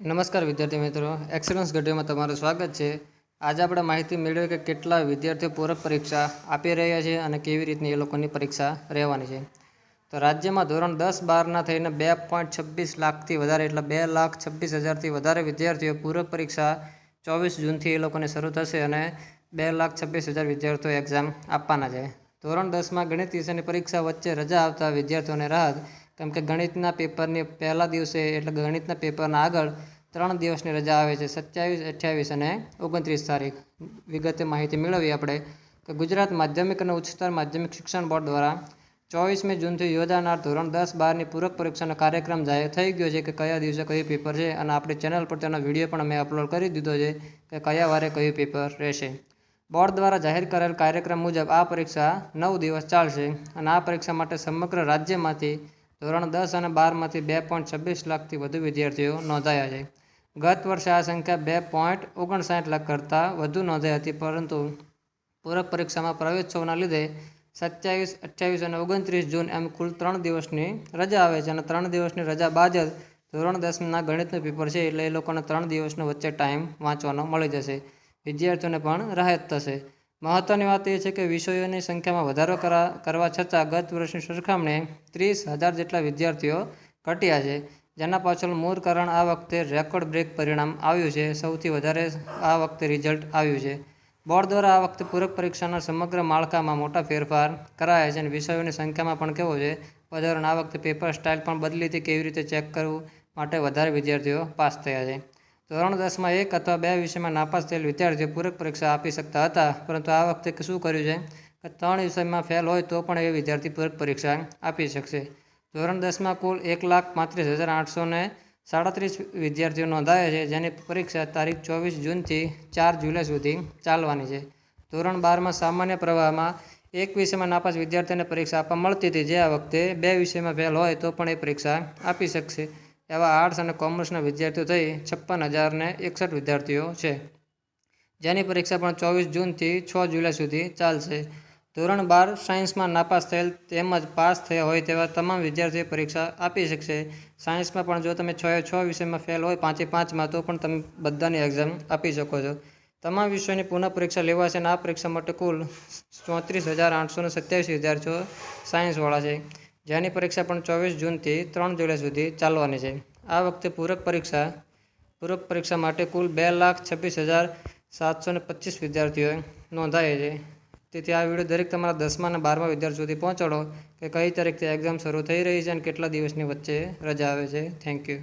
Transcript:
નમસ્કાર વિદ્યાર્થી મિત્રો. એક્સલન્સ ઘડીમાં તમારું સ્વાગત છે. આજે આપણે માહિતી મેળવી કે કેટલા વિદ્યાર્થીઓ પૂરક પરીક્ષા આપી રહ્યા છે અને કેવી રીતની એ લોકોની પરીક્ષા રહેવાની છે. તો રાજ્યમાં ધોરણ દસ બારના થઈને બે પોઈન્ટ છવ્વીસ લાખથી વધારે એટલે બે લાખ છવ્વીસ હજારથી વધારે વિદ્યાર્થીઓ પૂરક પરીક્ષા ચોવીસ જૂનથી એ લોકોને શરૂ થશે અને બે લાખ છવ્વીસ હજાર વિદ્યાર્થીઓ એક્ઝામ આપવાના છે. ધોરણ દસમાં ગણિત વિષયની પરીક્ષા વચ્ચે રજા આવતા વિદ્યાર્થીઓને રાહત કેમ કે ગણિતના પેપરની પહેલા દિવસે એટલે ગણિતના પેપરના આગળ ત્રણ દિવસની રજા આવે છે, સત્યાવીસ, અઠ્યાવીસ અને ઓગણત્રીસ તારીખ. વિગતે માહિતી મેળવી આપણે કે ગુજરાત માધ્યમિક અને ઉચ્ચતર માધ્યમિક શિક્ષણ બોર્ડ દ્વારા ચોવીસમી જૂનથી યોજાનાર ધોરણ દસ બારની પૂરક પરીક્ષાનો કાર્યક્રમ જાહેર થઈ ગયો છે કે કયા દિવસે કયું પેપર છે અને આપણી ચેનલ પર તેનો વીડિયો પણ મેં અપલોડ કરી દીધો છે કે કયા વારે કયું પેપર રહેશે. બોર્ડ દ્વારા જાહેર કરેલ કાર્યક્રમ મુજબ આ પરીક્ષા નવ દિવસ ચાલશે અને આ પરીક્ષા માટે સમગ્ર રાજ્યમાંથી ધોરણ દસ અને બારમાંથી બે પોઈન્ટ છવ્વીસ લાખથી વધુ વિદ્યાર્થીઓ નોંધાયા છે. ગત વર્ષે આ સંખ્યા બે પોઈન્ટ ઓગણસાઠ લાખ કરતાં વધુ નોંધાઈ હતી, પરંતુ પૂરક પરીક્ષામાં પ્રવેશોત્સવના લીધે સત્યાવીસ, અઠ્યાવીસ અને ઓગણત્રીસ જૂન એમ કુલ ત્રણ દિવસની રજા આવે છે અને ત્રણ દિવસની રજા બાદ જ ધોરણ દસના ગણિતનું પેપર છે એટલે એ લોકોને ત્રણ દિવસનો વચ્ચે ટાઈમ વાંચવાનો મળી જશે. વિદ્યાર્થીઓને પણ રાહત થશે. મહત્ત્વની વાત એ છે કે વિષયોની સંખ્યામાં વધારો કરા, કરવા છતાં ગત વર્ષની સરખામણીએ ત્રીસ હજાર જેટલા વિદ્યાર્થીઓ ઘટ્યા છે. જેના પાછળ મૂળ કારણ આ વખતે રેકોર્ડ બ્રેક પરિણામ આવ્યું છે. સૌથી વધારે આ વખતે રિઝલ્ટ આવ્યું છે. બોર્ડ દ્વારા આ વખતે પૂરક પરીક્ષાના સમગ્ર માળખામાં મોટા ફેરફાર કરાયા છે અને વિષયોની સંખ્યામાં પણ કેવો છે? વધારો. આ વખતે પેપર સ્ટાઇલ પણ બદલી હતી. કેવી રીતે ચેક કરવું માટે વધારે વિદ્યાર્થીઓ પાસ થયા છે. ધોરણ દસમાં એક અથવા બે વિષયમાં નાપાસ થયેલ વિદ્યાર્થીઓ પૂરક પરીક્ષા આપી શકતા હતા, પરંતુ આ વખતે શું કર્યું છે? કે ત્રણ વિષયમાં ફેલ હોય તો પણ એ વિદ્યાર્થી પૂરક પરીક્ષા આપી શકશે. ધોરણ દસમાં કુલ એક લાખ પાંત્રીસ હજાર આઠસો ને સાડત્રીસ વિદ્યાર્થીઓ નોંધાયા છે, જેની પરીક્ષા તારીખ ચોવીસ જૂનથી ચાર જુલાઈ સુધી ચાલવાની છે. ધોરણ બારમાં સામાન્ય પ્રવાહમાં એક વિષયમાં નાપાસ વિદ્યાર્થીઓને પરીક્ષા આપવા મળતી હતી, જે આ વખતે બે વિષયમાં ફેલ હોય તો પણ એ પરીક્ષા આપી શકશે. એવા આર્ટ્સ અને કોમર્સના વિદ્યાર્થીઓ થઈ છપ્પન હજારને એકસઠ વિદ્યાર્થીઓ છે. જેની પરીક્ષા પણ ચોવીસ જૂનથી છ જુલાઈ સુધી ચાલશે. ધોરણ બાર સાયન્સમાં નાપાસ થયેલ તેમજ પાસ થયા હોય તેવા તમામ વિદ્યાર્થીઓ પરીક્ષા આપી શકશે. સાયન્સમાં પણ જો તમે છ છ વિષયમાં ફેલ હોય પાંચે પાંચમાં, તો પણ તમે બધાની એક્ઝામ આપી શકો છો. તમામ વિષયોની પુનઃ પરીક્ષા લેવાશે અને આ પરીક્ષા માટે કુલ ચોત્રીસ હજાર આઠસો સત્યાવીસ વિદ્યાર્થીઓ સાયન્સવાળા છે. જેની પરીક્ષા પણ ચોવીસ જૂનથી ત્રણ જુલાઈ સુધી ચાલવાની છે. આ વખતે પૂરક પરીક્ષા પૂરક પરીક્ષા માટે કુલ બે લાખ છવ્વીસ હજાર સાતસો ને પચીસ વિદ્યાર્થીઓએ નોંધાયા છે. તેથી આ વીડિયો દરેક તમારા દસમા અને બારમા વિદ્યાર્થી સુધી પહોંચાડો કે કઈ તારીખથી એક્ઝામ શરૂ થઈ રહી છે અને કેટલા દિવસની વચ્ચે રજા આવે છે. Thank you